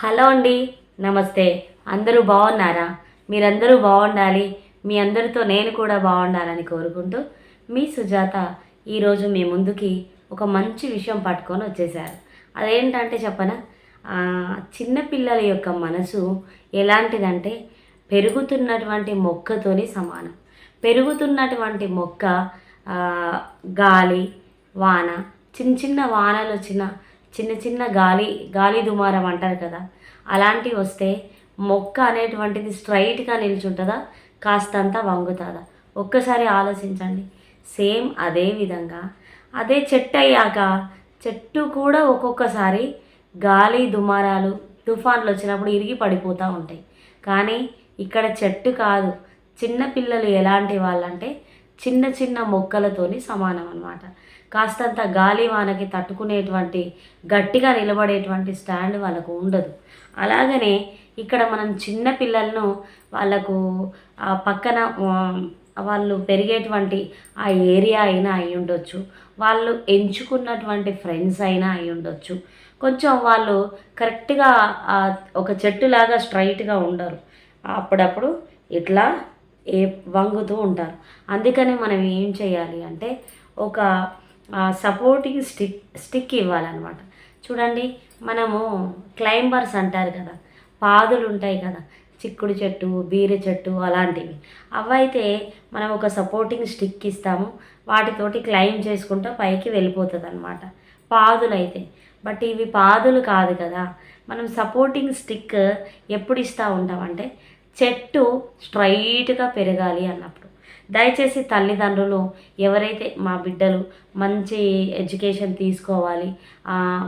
Hello అండి నమస్తే. అందరూ బాగున్నారా? మీరందరూ బాగుండాలి. మీ అందరితో నేను కూడా బాగుండాలని కోరుకుంటూ మీ సుజాత ఈరోజు మీ ముందుకి ఒక మంచి విషయం పట్టుకొని వచ్చేసారు అదేంటంటే చెప్పనా? చిన్నపిల్లల యొక్క మనసు ఎలాంటిదంటే పెరుగుతున్నటువంటి మొక్కతోని సమానం. పెరుగుతున్నటువంటి మొక్క గాలి వాన చిన్న చిన్న వానలు వచ్చిన చిన్న చిన్న గాలి గాలి దుమారం అంటారు కదా. అలాంటివి వస్తే మొక్క అనేటువంటిది స్ట్రైట్గా నిల్చుంటుందా? కాస్తంత వంగుతుందా? ఒక్కసారి ఆలోచించండి. సేమ్ అదే విధంగా అదే చెట్టు అయ్యాక చెట్టు కూడా ఒక్కొక్కసారి గాలి దుమారాలు తుఫాన్లు వచ్చినప్పుడు ఇరిగి పడిపోతూ ఉంటాయి. కానీ ఇక్కడ చెట్టు కాదు. చిన్న పిల్లలు ఎలాంటి వాళ్ళంటే చిన్న చిన్న మొక్కలతోని సమానం అన్నమాట కాస్తంత గాలి వానకి తట్టుకునేటువంటి గట్టిగా నిలబడేటువంటి స్టాండ్ వాళ్ళకు ఉండదు. అలాగనే ఇక్కడ మనం చిన్న పిల్లలను వాళ్ళకు ఆ పక్కన వాళ్ళు పెరిగేటువంటి ఆ ఏరియా అయినా అయి ఉండొచ్చు. వాళ్ళు ఎంచుకున్నటువంటి ఫ్రెండ్స్ అయినా అయి ఉండొచ్చు. కొంచెం వాళ్ళు కరెక్ట్గా ఒక చెట్టులాగా స్ట్రైట్గా ఉండరు. అప్పుడప్పుడు ఇట్లా ఏ వంగుతూ ఉంటారు. అందుకనే మనం ఏం చేయాలి అంటే ఒక సపోర్టింగ్ స్టిక్ స్టిక్ ఇవ్వాలన్నమాట. చూడండి మనము క్లైంబర్స్ అంటారు కదా పాదులు ఉంటాయి కదా చిక్కుడు చెట్టు బీర చెట్టు అలాంటివి. అవైతే మనం ఒక సపోర్టింగ్ స్టిక్ ఇస్తాము వాటితోటి క్లైమ్ చేసుకుంటూ పైకి వెళ్ళిపోతుంది అనమాట పాదులైతే. బట్ ఇవి పాదులు కాదు కదా మనం సపోర్టింగ్ స్టిక్ ఎప్పుడు ఇస్తూ ఉంటామంటే చెట్టు స్ట్రైట్గా పెరగాలి అన్నప్పుడు. దయచేసి తల్లిదండ్రులు ఎవరైతే మా బిడ్డలు మంచి ఎడ్యుకేషన్ తీసుకోవాలి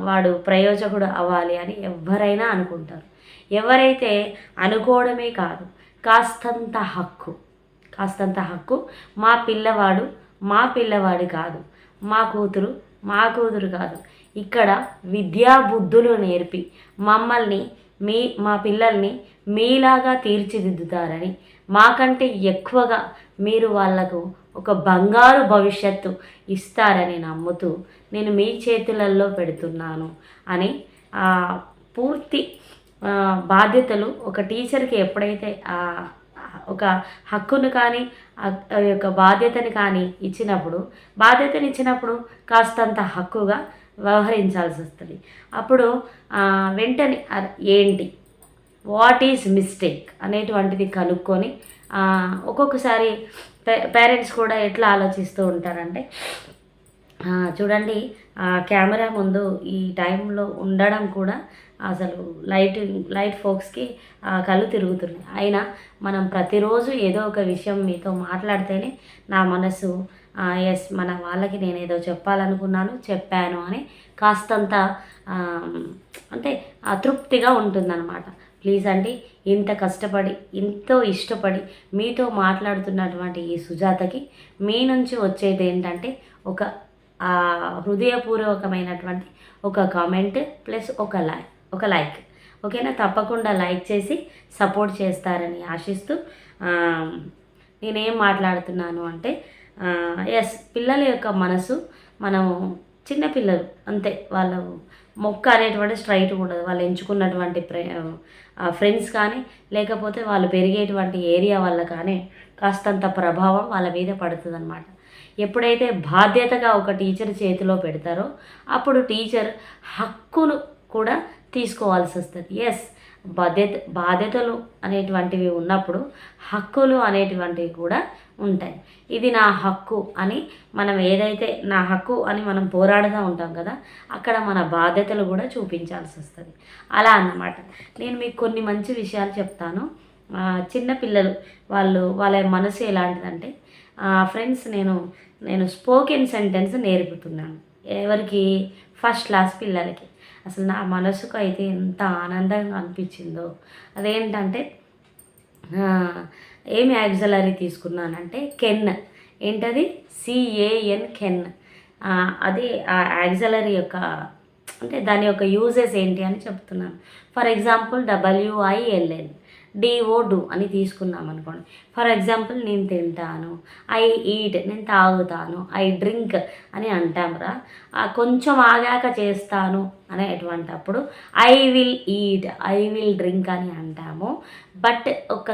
వాడు ప్రయోజకుడు అవ్వాలి అని ఎవరైనా అనుకుంటారు. ఎవరైతే అనుకోవడమే కాదు కాస్తంత హక్కు కాస్తంత హక్కు మా పిల్లవాడు మా పిల్లవాడు కాదు మా కూతురు మా కూతురు కాదు. ఇక్కడ విద్యా బుద్ధులు నేర్పి మమ్మల్ని మీ మా పిల్లల్ని మీలాగా తీర్చిదిద్దుతారని మాకంటే ఎక్కువగా మీరు వాళ్ళకు ఒక బంగారు భవిష్యత్తు ఇస్తారని నమ్ముతూ నేను మీ చేతులలో పెడుతున్నాను అని ఆ, పూర్తి బాధ్యతలు ఒక టీచర్కి ఎప్పుడైతే ఆ ఒక హక్కును కానీ ఆ యొక్క బాధ్యతని కానీ ఇచ్చినప్పుడు బాధ్యతని ఇచ్చినప్పుడు కాస్తంత హక్కుగా వ్యవహరించాల్సి వస్తుంది. అప్పుడు వెంటనే ఏంటి? వాట్ ఈజ్ మిస్టేక్ అనేటువంటిది కనుక్కొని ఒక్కొక్కసారి పేరెంట్స్ కూడా ఎట్లా ఆలోచిస్తూ ఉంటారంటే చూడండి కెమెరా ముందు ఈ టైంలో ఉండడం కూడా అసలు లైట్ లైట్ ఫోక్స్కి కళ్ళు తిరుగుతున్నాయి. అయినా మనం ప్రతిరోజు ఏదో ఒక విషయం మీతో మాట్లాడితేనే నా మనసు ఎస్ మన వాళ్ళకి నేను ఏదో చెప్పాలనుకున్నాను చెప్పాను అని కాస్తంత అంటే అతృప్తిగా ఉంటుందన్నమాట. ప్లీజ్ అండి ఇంత కష్టపడి ఎంతో ఇష్టపడి మీతో మాట్లాడుతున్నటువంటి ఈ సుజాతకి మీ నుంచి వచ్చేది ఏంటంటే ఒక హృదయపూర్వకమైనటువంటి ఒక కామెంట్ ప్లస్ ఒక లైక్. ఒక లైక్. ఓకేనా? తప్పకుండా లైక్ చేసి సపోర్ట్ చేస్తారని ఆశిస్తూ నేనేం మాట్లాడుతున్నాను అంటే ఎస్ పిల్లల యొక్క మనసు మనము చిన్నపిల్లలు అంతే. వాళ్ళు మొక్క అనేటువంటి స్ట్రైట్ ఉండదు. వాళ్ళు ఎంచుకున్నటువంటి ఫ్రెండ్స్ కానీ లేకపోతే వాళ్ళు పెరిగేటువంటి ఏరియా వల్ల కానీ కాస్తంత ప్రభావం వాళ్ళ మీద పడుతుంది అనమాట ఎప్పుడైతే బాధ్యతగా ఒక టీచర్ చేతిలో పెడతారో అప్పుడు టీచర్ హక్కును కూడా తీసుకోవాల్సి వస్తుంది. ఎస్ బాధ్యత బాధ్యతలు అనేటువంటివి ఉన్నప్పుడు హక్కులు అనేటువంటివి కూడా ఉంటాయి. ఇది నా హక్కు అని మనం ఏదైతే నా హక్కు అని మనం పోరాడుతూ ఉంటాం కదా అక్కడ మన బాధ్యతలు కూడా చూపించాల్సి వస్తుంది. అలా అన్నమాట. నేను మీకు కొన్ని మంచి విషయాలు చెప్తాను. చిన్నపిల్లలు చిన్న పిల్లలు వాళ్ళు వాళ్ళ మనసు ఎలాంటిదంటే ఫ్రెండ్స్ నేను నేను స్పోకెన్ సెంటెన్స్ నేర్పుతున్నాను. ఎవరికి? ఫస్ట్ క్లాస్ పిల్లలకి. అసలు నా మనసుకు అయితే ఎంత ఆనందంగా అనిపించిందో. అదేంటంటే ఏమి యాక్సలరీ తీసుకున్నానంటే కెన్. ఏంటది? C A N can. అది ఆ యాక్సలరీ యొక్క అంటే దాని యొక్క యూజెస్ ఏంటి అని చెప్తున్నాను. For example W I L N D O do అని తీసుకున్నాం అనుకోండి. ఫర్ ఎగ్జాంపుల్ నేను తింటాను ఐ ఈట్ నేను తాగుతాను ఐ డ్రింక్ అని అంటాంరా ఆ కొంచెం ఆగాక చేస్తాను అనేటువంటి అప్పుడు I will eat I will drink అని అంటాము. బట్ ఒక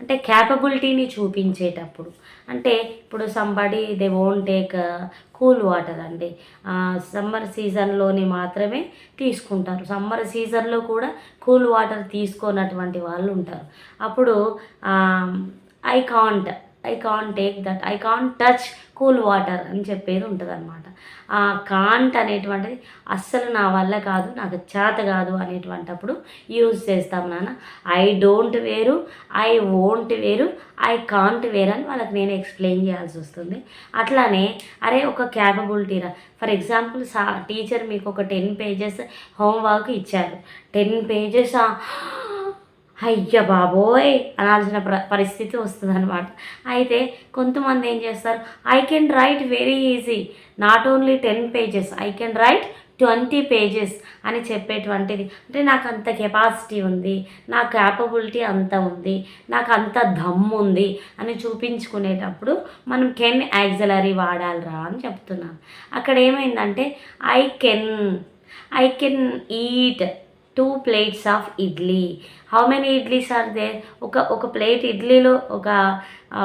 అంటే క్యాపబిలిటీని చూపించేటప్పుడు. అంటే ఇప్పుడు somebody they own take cool water అండి. సమ్మర్ సీజన్లోని మాత్రమే తీసుకుంటారు. సమ్మర్ సీజన్లో కూడా కూల్ వాటర్ తీసుకోనటువంటి వాళ్ళు ఉంటారు. అప్పుడు I can't I can't take that I can't touch cool water అని చెప్పేది ఉంటుంది అనమాట ఆ కాంట్ అనేటువంటిది అస్సలు నా వల్ల కాదు నాకు చేత కాదు అనేటువంటప్పుడు యూజ్ చేస్తాం నాన్న. I don't wear I won't wear I can't wear అని వాళ్ళకి నేను ఎక్స్ప్లెయిన్ చేయాల్సి వస్తుంది. అట్లానే అరే ఒక క్యాపబిలిటీ రా. ఫర్ ఎగ్జాంపుల్ సా టీచర్ మీకు ఒక టెన్ పేజెస్ హోంవర్క్ ఇచ్చారు. టెన్ పేజెస్ అయ్య బాబోయ్ అనాల్సిన ప్ర పరిస్థితి వస్తుంది అనమాట అయితే కొంతమంది ఏం చేస్తారు I can write very easy not only ten pages I can write twenty pages అని చెప్పేటువంటిది. అంటే నాకు అంత కెపాసిటీ ఉంది నా క్యాపబిలిటీ అంత ఉంది నాకు అంత దమ్ ఉంది అని చూపించుకునేటప్పుడు మనం కెన్ యాక్సలరీ వాడాలిరా అని చెప్తున్నాను. అక్కడ ఏమైందంటే I can I can eat two plates of idli how many idlis are they ఒక ఒక ప్లేట్ ఇడ్లీలో ఒక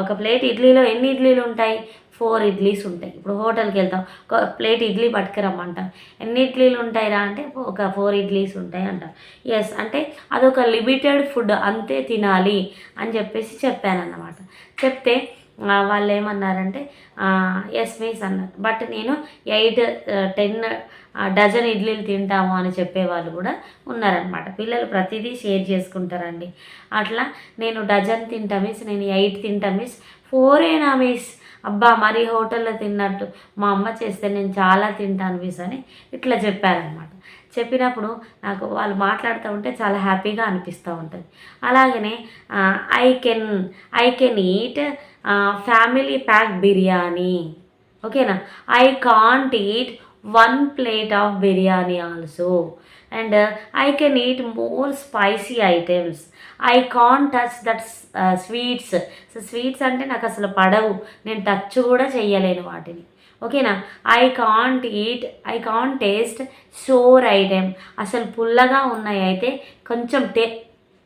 ఒక ప్లేట్ ఇడ్లీలో ఎన్ని ఇడ్లీలు ఉంటాయి? ఫోర్ ఇడ్లీస్ ఉంటాయి. ఇప్పుడు హోటల్కి వెళ్తాం ఒక ప్లేట్ ఇడ్లీ పట్టుకురమ్మంటాం. ఎన్ని ఇడ్లీలు ఉంటాయిరా అంటే ఒక ఫోర్ ఇడ్లీస్ ఉంటాయి అంటాం ఎస్ అంటే అదొక లిమిటెడ్ ఫుడ్ అంతే తినాలి అని చెప్పేసి చెప్పాను అన్నమాట చెప్తే వాళ్ళు ఏమన్నారంటే ఎస్ మీస్ అన్నారు. బట్ నేను ఎయిట్ టెన్ డజన్ ఇడ్లీలు తింటాము అని చెప్పేవాళ్ళు కూడా ఉన్నారనమాట పిల్లలు ప్రతిదీ షేర్ చేసుకుంటారండి. అట్లా నేను డజన్ తింటా మిస్ నేను ఎయిట్ తింటా మిస్ ఫోరేనా మిస్ అబ్బా మరీ హోటల్లో తిన్నట్టు మా అమ్మ చేస్తే నేను చాలా తింటాను మిస్ అని ఇట్లా చెప్పారనమాట చెప్పినప్పుడు నాకు వాళ్ళు మాట్లాడుతూ ఉంటే చాలా హ్యాపీగా అనిపిస్తూ ఉంటుంది. అలాగనే I can I can eat family pack biryani. ఓకేనా? I can't eat one plate of biryani also and I can eat more spicy items I can't touch that sweets so sweets అంటే నాకు అసలు పడవు. నేను టచ్ కూడా చేయలేను వాటిని. ఓకేనా? I can't eat I can't taste sour item అసలు పుల్లగా ఉన్నాయి అయితే కొంచెం టే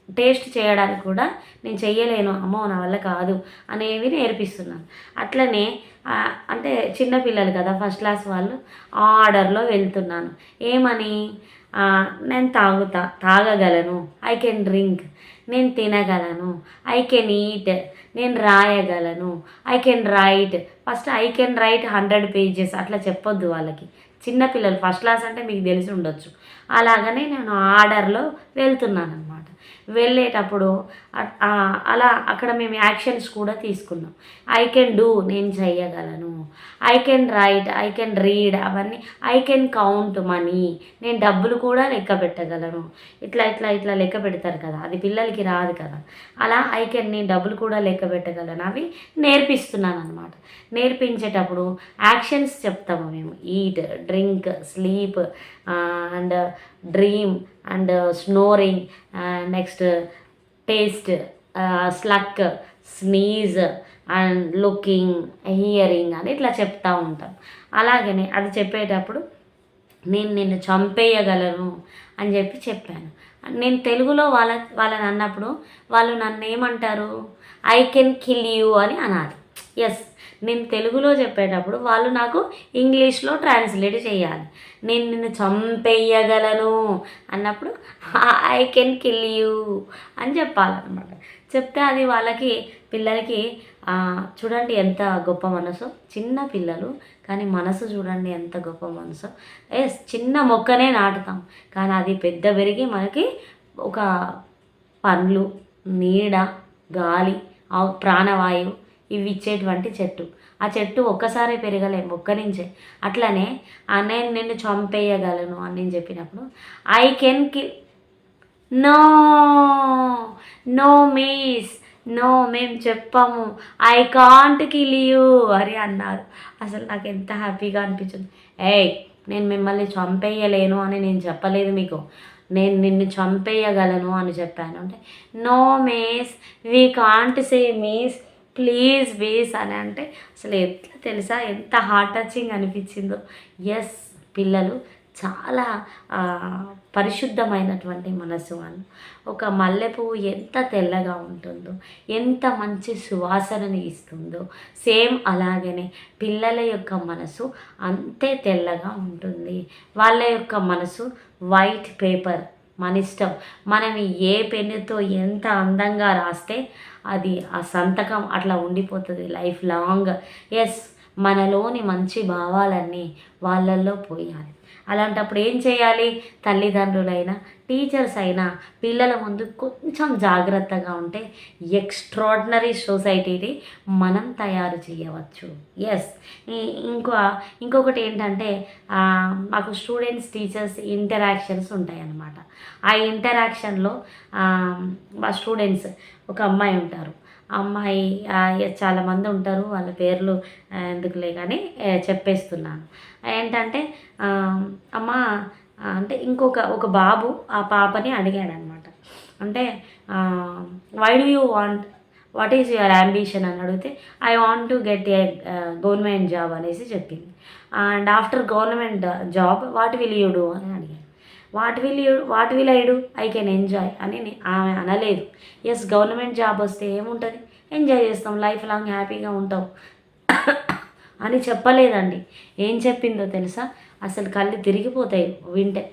టేస్ట్ చేయడానికి కూడా నేను చేయలేను అమ్మో నా వల్ల కాదు అనేవి నేర్పిస్తున్నాను. అట్లనే అంటే చిన్నపిల్లలు కదా ఫస్ట్ క్లాస్ వాళ్ళు ఆర్డర్లో వెళ్తున్నాను. ఏమని? నేను తాగుతా తాగగలను ఐ కెన్ డ్రింక్ నేను తినగలను ఐ కెన్ ఈట్ నేను రాయగలను I can write first I can write hundred pages అట్లా చెప్పొద్దు వాళ్ళకి. చిన్నపిల్లలు ఫస్ట్ క్లాస్ అంటే మీకు తెలిసి ఉండొచ్చు. అలాగనే నేను ఆర్డర్లో వెళ్తున్నాను వెళ్ళేటప్పుడు అలా అక్కడ మేము యాక్షన్స్ కూడా తీసుకున్నాం. ఐ కెన్ డూ నేను చేయగలను I can write I can read అవన్నీ ఐ కెన్ కౌంట్ మనీ నేను డబ్బులు కూడా లెక్క పెట్టగలను. ఇట్లా ఇట్లా ఇట్లా లెక్క పెడతారు కదా అది పిల్లలకి రాదు కదా. అలా ఐ కెన్ నేను డబ్బులు కూడా లెక్క పెట్టగలను. అవి నేర్పిస్తున్నాను అనమాట నేర్పించేటప్పుడు యాక్షన్స్ చెప్తాము మేము. Eat drink sleep and dream and snoring next taste slack sneeze and looking hearing అని ఇట్లా చెప్తూ ఉంటాం. అలాగనే అది చెప్పేటప్పుడు నేను నిన్ను చంపేయగలను అని చెప్పి చెప్పాను. నేను తెలుగులో వాళ్ళ వాళ్ళని అన్నప్పుడు వాళ్ళు నన్ను ఏమంటారు ఐ కెన్ కిల్ యూ అని అనాలి. ఎస్ నేను తెలుగులో చెప్పేటప్పుడు వాళ్ళు నాకు ఇంగ్లీష్లో ట్రాన్స్లేట్ చేయాలి. నేను నిన్ను చంపేయగలను అన్నప్పుడు ఐ కెన్ కిల్ యూ అని చెప్పాలన్నమాట. చెప్తే అది వాళ్ళకి పిల్లలకి చూడండి ఎంత గొప్ప మనసు. చిన్న పిల్లలు కానీ మనసు చూడండి ఎంత గొప్ప మనసు. ఎస్ చిన్న మొక్కనే నాటుతాం కానీ అది పెద్ద పెరిగి మనకి ఒక పండ్లు నీడ గాలి ఆ ప్రాణవాయువు ఇవి ఇచ్చేటువంటి చెట్టు. ఆ చెట్టు ఒక్కసారే పెరగలేము ఒక్క నుంచే. అట్లనే ఆ నేను నిన్ను చంపేయగలను అని నేను చెప్పినప్పుడు ఐ కెన్కి నో నో మీస్ నో మేము చెప్పాము. ఐ కాంట్ కిల్ యూ అని అన్నారు. అసలు నాకు ఎంత హ్యాపీగా అనిపించింది. ఏయ్ నేను మిమ్మల్ని చంపేయలేను అని నేను చెప్పలేదు మీకు. నేను నిన్ను చంపేయగలను అని చెప్పాను. అంటే no miss we can't say miss please ways అని అంటే అసలు ఎట్లా తెలుసా ఎంత హార్ట్ టచింగ్ అనిపించిందో. ఎస్ పిల్లలు చాలా పరిశుద్ధమైనటువంటి మనసు వాళ్ళు. ఒక మల్లెపువ్వు ఎంత తెల్లగా ఉంటుందో ఎంత మంచి సువాసనని ఇస్తుందో సేమ్ అలాగనే పిల్లల యొక్క మనసు అంతే తెల్లగా ఉంటుంది. వాళ్ళ యొక్క మనసు వైట్ పేపర్ మన ఇష్టం మనం ఏ పెన్నుతో ఎంత అందంగా రాస్తే అది ఆ సంతకం అట్లా ఉండిపోతుంది లైఫ్ లాంగ్. ఎస్ మనలోని మంచి భావాలన్నీ వాళ్ళల్లో పోయాలి. అలాంటప్పుడు ఏం చేయాలి? తల్లిదండ్రులైనా టీచర్స్ అయినా పిల్లల ముందు కొంచెం జాగ్రత్తగా ఉంటే ఎక్స్ట్రాడినరీ సొసైటీని మనం తయారు చేయవచ్చు. ఎస్ ఇంకో ఇంకొకటి ఏంటంటే మాకు స్టూడెంట్స్ టీచర్స్ ఇంటరాక్షన్స్ ఉంటాయన్నమాట. ఆ ఇంటరాక్షన్లో మా స్టూడెంట్స్ ఒక అమ్మాయి ఉంటారు. ఆ అమ్మాయి చాలామంది ఉంటారు. వాళ్ళ పేర్లు ఎందుకులే కానీ చెప్పేస్తున్నాను. ఏంటంటే అమ్మ అంటే ఇంకొక ఒక బాబు ఆ పాపని అడిగాడనమాట. అంటే why do you want what is your ambition అని అడిగితే I want to get a government job అనేసి చెప్పింది. And after government job what will you do అని అడిగాను what will you what will I do I can enjoy అని ఆమె అనలేదు. Yes government job వస్తే ఏముంటుంది? ఎంజాయ్ చేస్తాం. లైఫ్ లాంగ్ హ్యాపీగా ఉంటాం. అని చెప్పలేదండి. ఏం చెప్పిందో తెలుసా? అసలు కళ్ళు తిరిగిపోతాయి. వింటే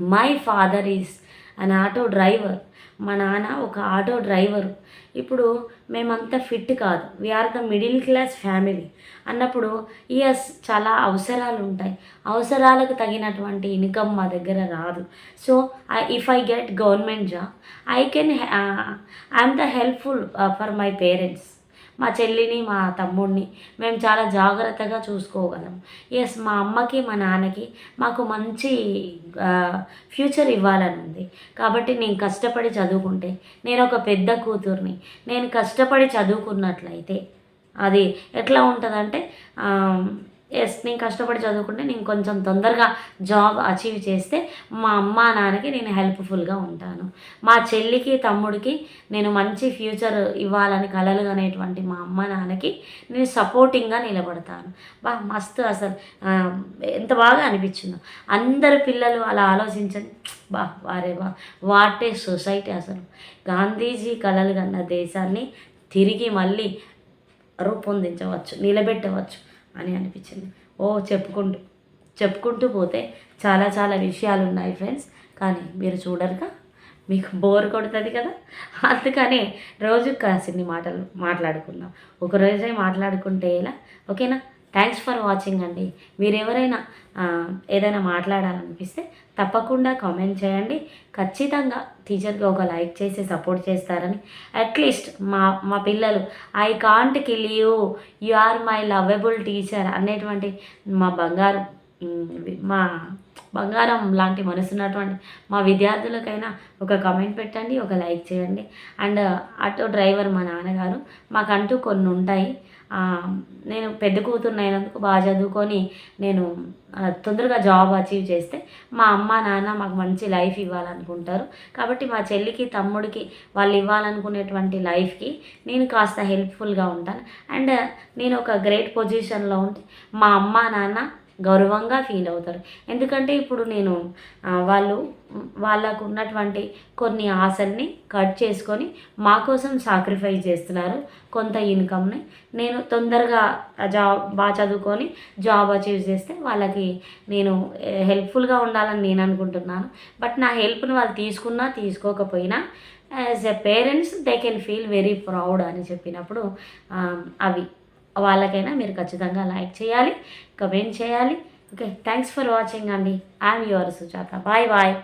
my father is an auto driver. మా నాన్న ఒక ఆటో డ్రైవరు. ఇప్పుడు మేమంతా ఫిట్ కాదు. We are the middle class family అన్నప్పుడు ఎస్ చాలా అవసరాలు ఉంటాయి. అవసరాలకు తగినటువంటి ఇన్కమ్ మా దగ్గర రాదు. So if I get government job I can I'm the helpful for my parents మా చెల్లిని మా తమ్ముడిని మేము చాలా జాగ్రత్తగా చూసుకోగలం. ఎస్ మా అమ్మకి మా నాన్నకి మాకు మంచి ఫ్యూచర్ ఇవ్వాలని ఉంది. కాబట్టి నేను కష్టపడి చదువుకుంటే నేను ఒక పెద్ద కూతుర్ని నేను కష్టపడి చదువుకున్నట్లయితే అది ఎట్లా ఉంటుందంటే ఎస్ నేను కష్టపడి చదువుకుంటే నేను కొంచెం తొందరగా జాబ్ అచీవ్ చేస్తే మా అమ్మ నాన్నకి నేను హెల్ప్ఫుల్గా ఉంటాను. మా చెల్లికి తమ్ముడికి నేను మంచి ఫ్యూచర్ ఇవ్వాలని కలలు అనేటువంటి మా అమ్మ నాన్నకి నేను సపోర్టింగ్గా నిలబడతాను. బా మస్తు అసలు ఎంత బాగా అనిపించిందో. అందరు పిల్లలు అలా ఆలోచించండి. బా వారే బా వాటే సొసైటీ అసలు. గాంధీజీ కలలు కన్న దేశాన్ని తిరిగి మళ్ళీ రూపొందించవచ్చు నిలబెట్టవచ్చు. అని అనిపించింది. ఓ చెప్పుకుంటూ చెప్పుకుంటూ పోతే చాలా చాలా విషయాలు ఉన్నాయి ఫ్రెండ్స్. కానీ మీరు చూడరుగా మీకు బోర్ కొడుతుంది కదా. అందుకని రోజు కాసిన్ని మాటలు మాట్లాడుకుందాం. ఒక రోజే మాట్లాడుకుంటే ఎలా? ఓకేనా? థ్యాంక్స్ ఫర్ వాచింగ్ అండి. మీరు ఎవరైనా ఏదైనా మాట్లాడాలనిపిస్తే తప్పకుండా కామెంట్ చేయండి. ఖచ్చితంగా టీచర్కి ఒక లైక్ చేసి సపోర్ట్ చేస్తారని. అట్లీస్ట్ మా మా పిల్లలు I can't kill you you are my lovable teacher అనేటువంటి మా బంగారు మా బంగారం లాంటి మనసున్నటువంటి మా విద్యార్థులకైనా ఒక కామెంట్ పెట్టండి ఒక లైక్ చేయండి. అండ్ ఆటో డ్రైవర్ మా నాన్నగారు మాకంటూ కొన్ని ఉంటాయి. నేను పెద్ద కూతురు అయినందుకు బాగా చదువుకొని నేను తొందరగా జాబ్ అచీవ్ చేస్తే మా అమ్మ నాన్న మాకు మంచి లైఫ్ ఇవ్వాలనుకుంటారు. కాబట్టి మా చెల్లికి తమ్ముడికి వాళ్ళు ఇవ్వాలనుకునేటువంటి లైఫ్కి నేను కాస్త హెల్ప్ఫుల్గా ఉంటాను. అండ్ నేను ఒక గ్రేట్ పొజిషన్లో ఉంటే మా అమ్మ నాన్న గౌరవంగా ఫీల్ అవుతారు. ఎందుకంటే ఇప్పుడు నేను వాళ్ళు వాళ్ళకు ఉన్నటువంటి కొన్ని ఆశల్ని కట్ చేసుకొని మా కోసం సాక్రిఫైస్ చేస్తున్నారు కొంత ఇన్కమ్ని. నేను తొందరగా జాబ్ బాగా చదువుకొని జాబ్ అచీవ్ చేస్తే వాళ్ళకి నేను హెల్ప్ఫుల్గా ఉండాలని నేను అనుకుంటున్నాను. బట్ నా హెల్ప్ని వాళ్ళు తీసుకున్నా తీసుకోకపోయినా as a parents they can feel very proud అని చెప్పినప్పుడు అవి. వాళ్ళకైనా మీరు ఖచ్చితంగా లైక్ చేయాలి కమెంట్ చేయాలి. ఓకే థ్యాంక్స్ ఫర్ వాచింగ్ అండి. I'm your Sujatha. Bye bye